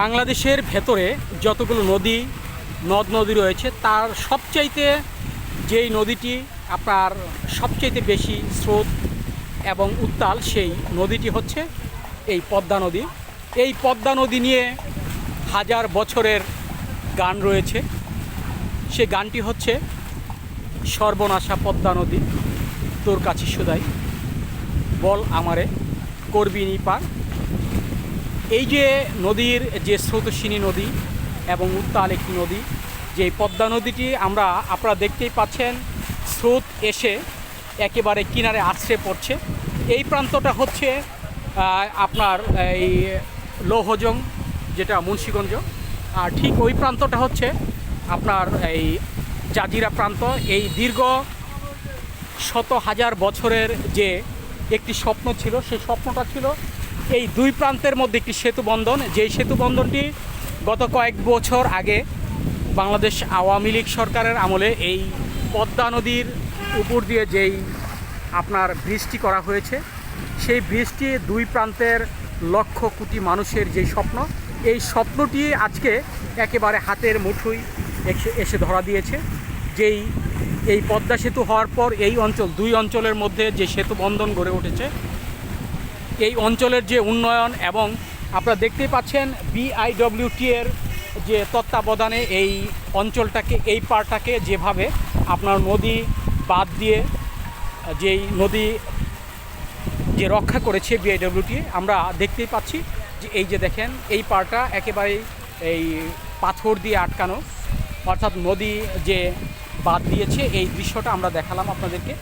বাংলাদেশের ভেতরে যতগুলো নদী, নদ নদী রয়েছে, তার সবচাইতে যেই নদীটি আপনার সবচাইতে বেশি স্রোত এবং উত্তাল সেই নদীটি হচ্ছে এই পদ্মা নদী। এই পদ্মা নদী নিয়ে হাজার বছরের গান রয়েছে। সে গানটি হচ্ছে সর্বনাশা পদ্মা নদী, তোর কাছে সুদাই বল আমারে, করবি নি পার। এই যে নদীর যে স্রোতস্বিনী নদী এবং উত্তাল একটি নদী যে পদ্মা নদীটি আমরা আপনারা দেখতেই পাচ্ছেন, স্রোত এসে একেবারে কিনারে আছড়ে পড়ছে। এই প্রান্তটা হচ্ছে আপনার এই লৌহজং, যেটা মুন্সীগঞ্জ। আর ঠিক ওই প্রান্তটা হচ্ছে আপনার এই জাজিরা প্রান্ত। এই দীর্ঘ শত হাজার বছরের যে একটি স্বপ্ন ছিল, সেই স্বপ্নটা ছিল এই দুই প্রান্তের মধ্যে একটি সেতু বন্ধন। যেই সেতু বন্ধনটি গত কয়েক বছর আগে বাংলাদেশ আওয়ামী লীগ সরকারের আমলে এই পদ্মা নদীর উপর দিয়ে যেই আপনার বৃষ্টি করা হয়েছে, সেই ব্রিজটি দুই প্রান্তের লক্ষ কোটি মানুষের যে স্বপ্ন, এই স্বপ্নটি আজকে একেবারে হাতের মুঠোই এসে ধরা দিয়েছে। যেই এই পদ্মা সেতু হওয়ার পর এই অঞ্চল, দুই অঞ্চলের মধ্যে যে সেতু বন্ধন গড়ে উঠেছে এই অঞ্চলের যে উন্নয়ন এবং আপনারা দেখতেই পাচ্ছেন বিআইডব্লিউটি এর যে তত্ত্বাবধানে এই অঞ্চলটাকে, এই পারটাকে যেভাবে আপনার নদী বাদ দিয়ে, যেই নদী যে রক্ষা করেছে বিআইডব্লিউটি আমরা দেখতেই পাচ্ছি যে এই যে দেখেন, এই পারটা একেবারেই এই পাথর দিয়ে আটকানো। অর্থাৎ নদী যে বাদ দিয়েছে। এই দৃশ্যটা আমরা দেখালাম আপনাদেরকে।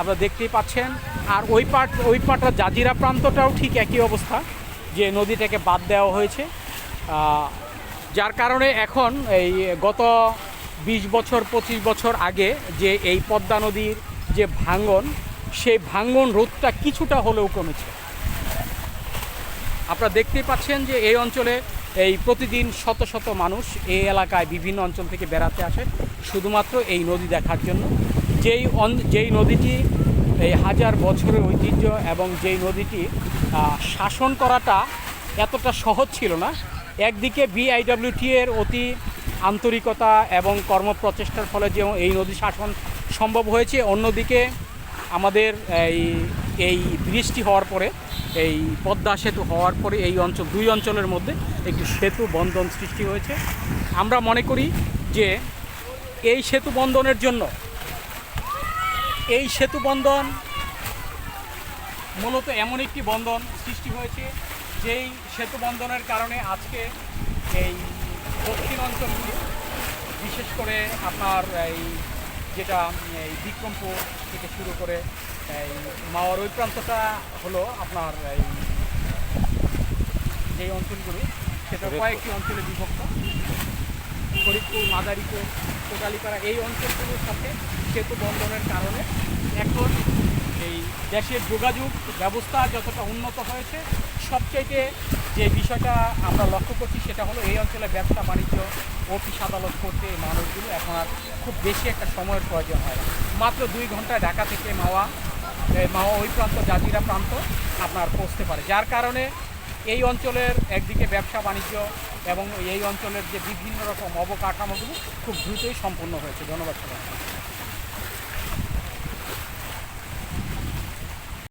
আপনারা দেখতেই পাচ্ছেন। আর ওই পাট, ওই পাটটা জাজিরা প্রান্তটাও ঠিক একই অবস্থা, যে নদীটাকে বাদ দেওয়া হয়েছে। যার কারণে এখন এই গত বিশ বছর, পঁচিশ বছর আগে যে এই পদ্মা নদীর যে ভাঙ্গন সেই ভাঙ্গন রোধটা কিছুটা হলেও কমেছে। আপনারা দেখতেই পাচ্ছেন যে এই অঞ্চলে এই প্রতিদিন শত শত মানুষ এই এলাকায় বিভিন্ন অঞ্চল থেকে বেড়াতে আসে, শুধুমাত্র এই নদী দেখার জন্য। যেই যেই নদীটি এই হাজার বছরের ঐতিহ্য এবং যেই নদীটি শাসন করাটা এতটা সহজ ছিল না, একদিকে বিআইডব্লিউটি এর অতি আন্তরিকতা এবং কর্মপ্রচেষ্টার ফলে যে এই নদী শাসন সম্ভব হয়েছে, অন্যদিকে আমাদের এই এই বৃষ্টি হওয়ার পরে এই পদ্মা সেতু হওয়ার পরে এই অঞ্চল, দুই অঞ্চলের মধ্যে একটি সেতু বন্ধন সৃষ্টি হয়েছে। আমরা মনে করি যে এই সেতু বন্ধনের জন্য এই সেতু বন্ধন মূলত এমন একটি বন্ধন সৃষ্টি হয়েছে, যেই সেতু বন্ধনের কারণে আজকে এই দক্ষিণ অঞ্চলগুলি, বিশেষ করে আপনার এই যেটা এই বিক্রমপুর থেকে শুরু করে এই মাওয়ার ওই প্রান্তটা হলো আপনার এই যে অঞ্চলগুলো সেটা কয়েকটি অঞ্চলে বিভক্ত। ফরিদপুর মাদারীপুর কোটালিপাড়া এই অঞ্চলগুলোর সাথে সেতু বন্ধনের কারণে এখন এই দেশের যোগাযোগ ব্যবস্থা যতটা উন্নত হয়েছে, সবচাইতে যে বিষয়টা আমরা লক্ষ্য করছি সেটা হলো এই অঞ্চলে ব্যবসা বাণিজ্য অফিস আদালত করতে মানুষগুলো এখন আর খুব বেশি একটা সময়ের প্রয়োজন হয় মাত্র দুই ঘন্টায় ঢাকা থেকে মাওয়া মাওয়া ওই প্রান্ত, জাজিরা প্রান্ত আপনার পৌঁছতে পারে। যার কারণে এই অঞ্চলের একদিকে ব্যবসা বাণিজ্য এবং এই অঞ্চলের যে বিভিন্ন রকম অবকাঠামোগুলো খুব দ্রুতই সম্পূর্ণ হয়েছে। ধন্যবাদ সবাই